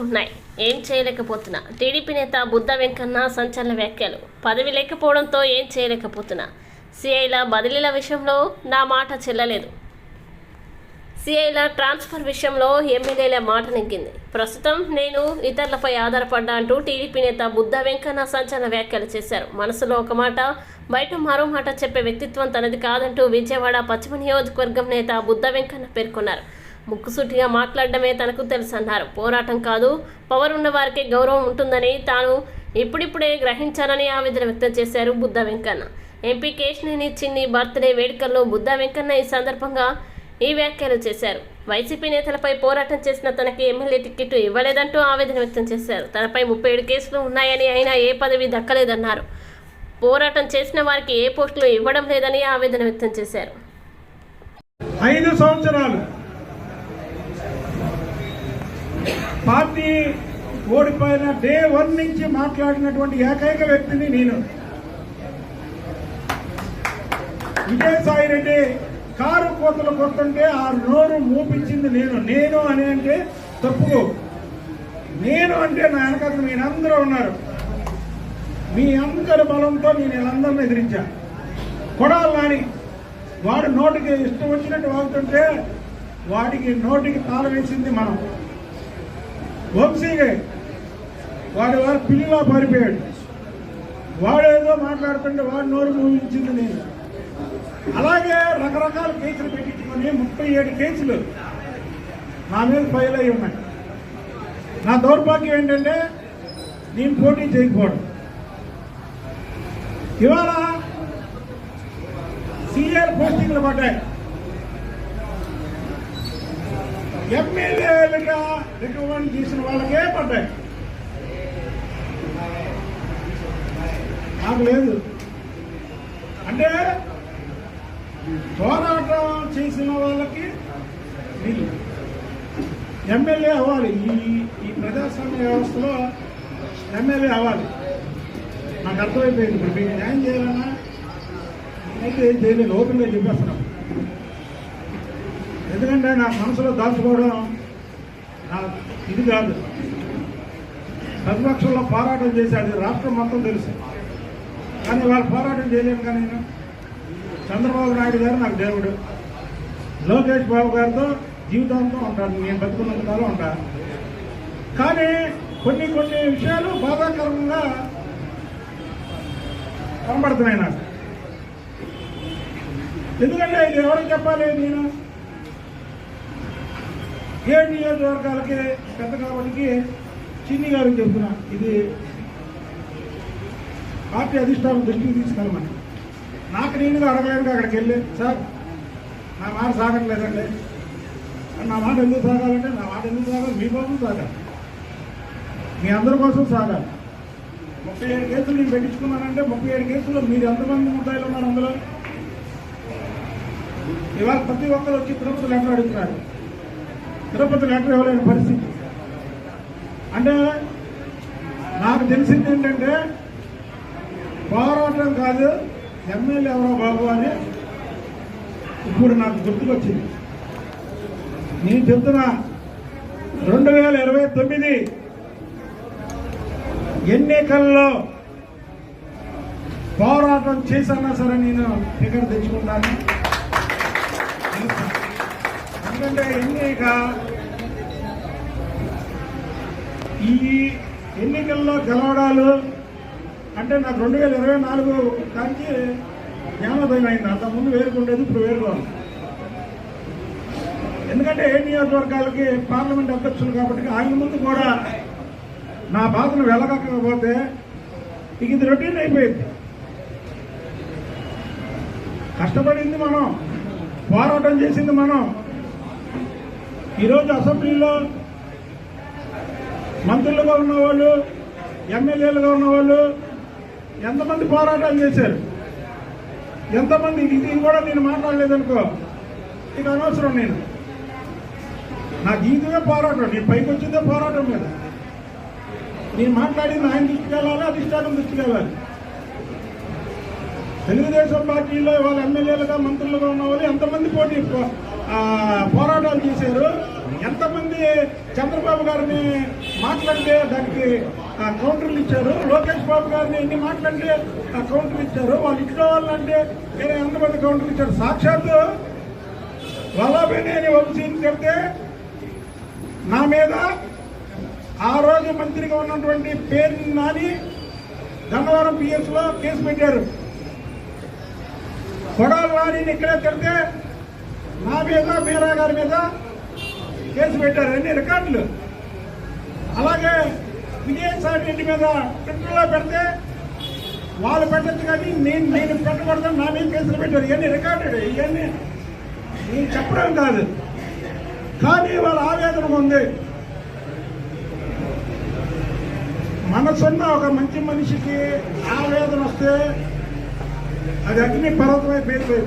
ఉన్నాయి. ఏం చేయలేకపోతున్నా. టీడీపీ నేత బుద్ధ వెంకన్న సంచలన వ్యాఖ్యలు. పదవి లేకపోవడంతో ఏం చేయలేకపోతున్నా. సిఐల బదిలీల విషయంలో నా మాట చెల్లలేదు. సిఐల ట్రాన్స్ఫర్ విషయంలో ఎమ్మెల్యేల మాట నెగ్గింది. ప్రస్తుతం నేను ఇతరులపై ఆధారపడ్డా అంటూ టీడీపీ నేత బుద్ధ వెంకన్న సంచలన వ్యాఖ్యలు చేశారు. మనసులో ఒక మాట బయట మరో మాట చెప్పే వ్యక్తిత్వం తనది కాదంటూ విజయవాడ పశ్చిమ నియోజకవర్గం నేత బుద్ధ వెంకన్న పేర్కొన్నారు. ముక్కుసూటిగా మాట్లాడడమే తనకు తెలుసు అన్నారు పోరాటం కాదు పవర్ ఉన్న వారికి గౌరవం ఉంటుందని తాను ఇప్పుడిప్పుడే గ్రహించానని ఆవేదన వ్యక్తం చేశారు బుద్ధ వెంకన్న. ఎంపీ కేశినేని చిన్ని బర్త్డే వేడుకల్లో బుద్ధ వెంకన్న ఈ సందర్భంగా ఈ వ్యాఖ్యలు చేశారు. వైసీపీ నేతలపై పోరాటం చేసిన తనకి ఎమ్మెల్యే టికెట్ ఇవ్వలేదంటూ ఆవేదన వ్యక్తం చేశారు. తనపై ముప్పై ఏడు కేసులు ఉన్నాయని అయినా ఏ పదవి దక్కలేదన్నారు. పోరాటం చేసిన వారికి ఏ పోస్టులు ఇవ్వడం లేదని ఆవేదన వ్యక్తం చేశారు. ఐదు సంవత్సరాలు పార్టీ ఓడిపోయిన డే వన్ నుంచి మాట్లాడినటువంటి ఏకైక వ్యక్తిని నేను. విజయసాయి రెడ్డి కారు కోతలు కొట్టుంటే ఆ నోరు మూపించింది నేను. నేను అని అంటే తప్పు నేను అంటే నా వెనకాల మీరందరూ ఉన్నారు. మీ అందరి బలంతో నేను వీళ్ళందరినీ ఎదిరించా. కొడాలి నాని వాడు నోటికి ఇష్టం వచ్చినట్టు వాగుతుంటే వాడికి నోటికి తాళ వేసింది మనం. వంశీగే వాడి వాడు పిల్లిలా పారిపోయాడు. వాడేదో మాట్లాడుతుంటే వాడు నోరు మూవించింది నేను. అలాగే రకరకాల కేసులు పెట్టించుకొని ముప్పై ఏడు కేసులు నా మీద ఫైల్ అయి ఉన్నాయి. నా దౌర్భాగ్యం ఏంటంటే నేను పోటీ చేయకపోవడం. ఇవాళ సీనియర్ పోస్టింగ్లు పడ్డాయి. ఎమ్మెల్యేలుగా రికమెండ్ చేసిన వాళ్ళకే పడ్డాయి నాకు లేదు. అంటే పోరాటం చేసిన వాళ్ళకి వీళ్ళు ఎమ్మెల్యే అవ్వాలి. ఈ ఈ ప్రజాస్వామ్య వ్యవస్థలో ఎమ్మెల్యే అవ్వాలి. నాకు అర్థమైపోయింది. ఇప్పుడు మీకు న్యాయం చేయాలన్నా? అయితే ఏం చేయలేదు ఓపెన్గా చెప్పేస్తున్నాం. ఎందుకంటే నా మనసులో దాచుకోవడం నా ఇది కాదు. ప్రతిపక్షంలో పోరాటం చేశాడు. రాష్ట్రం మొత్తం తెలుసు. కానీ వాళ్ళు పోరాటం చేయలేను కానీ నేను. చంద్రబాబు నాయుడు గారు నాకు దేవుడు. లోకేష్ బాబు గారితో జీవితాంతం ఉంటాను. నేను బతుకున్నంత కాలం ఉంటాను. కానీ కొన్ని కొన్ని విషయాలు బాధాకరంగా కనబడుతున్నాయి నాకు. ఎందుకంటే ఇది ఎవరికి చెప్పాలి నేను? ఏడు నియోజకవర్గాలకి పెద్ద కాబట్టి చిన్ని గారికి చెప్తున్నా ఇది పార్టీ అధిష్టానం దృష్టికి తీసుకెళ్ళమని. నాకు నేనుగా అడగలేదు అక్కడికి వెళ్ళి. సార్ నా మాట సాగట్లేదండి. నా మాట ఎందుకు సాగాలంటే నా మాట ఎందుకు సాగాలి? మీ కోసం సాగాలి. మీ అందరి కోసం సాగాలి. ముప్పై ఏడు కేసులు నేను పెట్టించుకున్నానంటే ముప్పై ఏడు కేసులు మీరు ఎంతమంది ముద్దాయిలు ఉన్నారు అందులో? ఇవాళ ప్రతి ఒక్కరు వచ్చి తిరుపతి లెటర్ అడుగుతున్నారు? తిరుపతి లెటర్ ఇవ్వలేని పరిస్థితి. అంటే నాకు తెలిసింది ఏంటంటే పోరాటం కాదు ఎమ్మెల్యే ఎవరో బాబు అని ఇప్పుడు నాకు గుర్తుకొచ్చింది. నేను చెప్తున్నా రెండు వేల ఇరవై తొమ్మిది ఎన్నికల్లో పోరాటం చేశానా సరే నేను టికెట్ తెచ్చుకుంటాను. ఎందుకంటే ఎన్నిక ఈ ఎన్నికల్లో గెలవడాలు అంటే నాకు రెండు వేల ఇరవై నాలుగు కాంచి జ్ఞానోదయం అయింది అంతకుముందు వేరుకుండేది ఇప్పుడు వేరుగా ఎందుకంటే ఏ నియోజకవర్గాలకి పార్లమెంట్ అధ్యక్షులు కాబట్టి ఆయన ముందు కూడా నా బాధను వెళ్ళగకపోతే ఇక ఇది రొటీన్ అయిపోయింది. కష్టపడింది మనం పోరాటం చేసింది మనం ఈరోజు అసెంబ్లీలో మంత్రులుగా ఉన్నవాళ్ళు ఎమ్మెల్యేలుగా ఉన్నవాళ్ళు ఎంతమంది పోరాటాలు చేశారు? ఎంతమంది? ఇది కూడా నేను మాట్లాడలేదనుకో ఇక అనవసరం నేను. నాకు జీవితమే పోరాటం నేను పైకి వచ్చిందే పోరాటం మీద నేను మాట్లాడింది ఆయన దృష్టికి వెళ్ళాలి అధిష్టానం దృష్టికి వెళ్ళాలి? తెలుగుదేశం పార్టీలో వాళ్ళ ఎమ్మెల్యేలుగా మంత్రులుగా ఉన్న వాళ్ళు ఎంతమంది పోటీ పోరాటాలు చేశారు. ఎంతమంది చంద్రబాబు గారిని మాట్లాడితే దానికి కౌంటర్లు ఇచ్చారు. లోకేష్ బాబు గారిని ఎన్ని మాట్లాడితే ఆ, కౌంటర్లు ఇచ్చారు. వాళ్ళు ఇంట్లో వాళ్ళంటే నేను ఎంతమంది కౌంటర్లు ఇచ్చారు. సాక్షాత్తు వల్లభేని వంశీని చెప్తే నా మీద ఆ రోజు మంత్రిగా ఉన్నటువంటి పేరు నాని గన్నవరం పిఎస్లో కేసు పెట్టారు. కొడాలి వారిని ఇక్కడే తిడితే నా మీద మీరా గారి మీద కేసు పెట్టారు. అన్ని రికార్డులు? అలాగే విజయసాయి రెడ్డి మీద ట్విట్టర్లో పెడితే వాళ్ళు పెట్టచ్చు కానీ నేను నేను పెట్టకూడదని నా మీద కేసులు పెట్టారు. ఇవన్నీ రికార్డెడ్ ఇవన్నీ నేను చెప్పడం కాదు. కానీ వాళ్ళ ఆవేదన ఉంది. మనసున్న ఒక మంచి మనిషికి ఆవేదన వస్తే అది అగ్ని పర్వతమై పేరు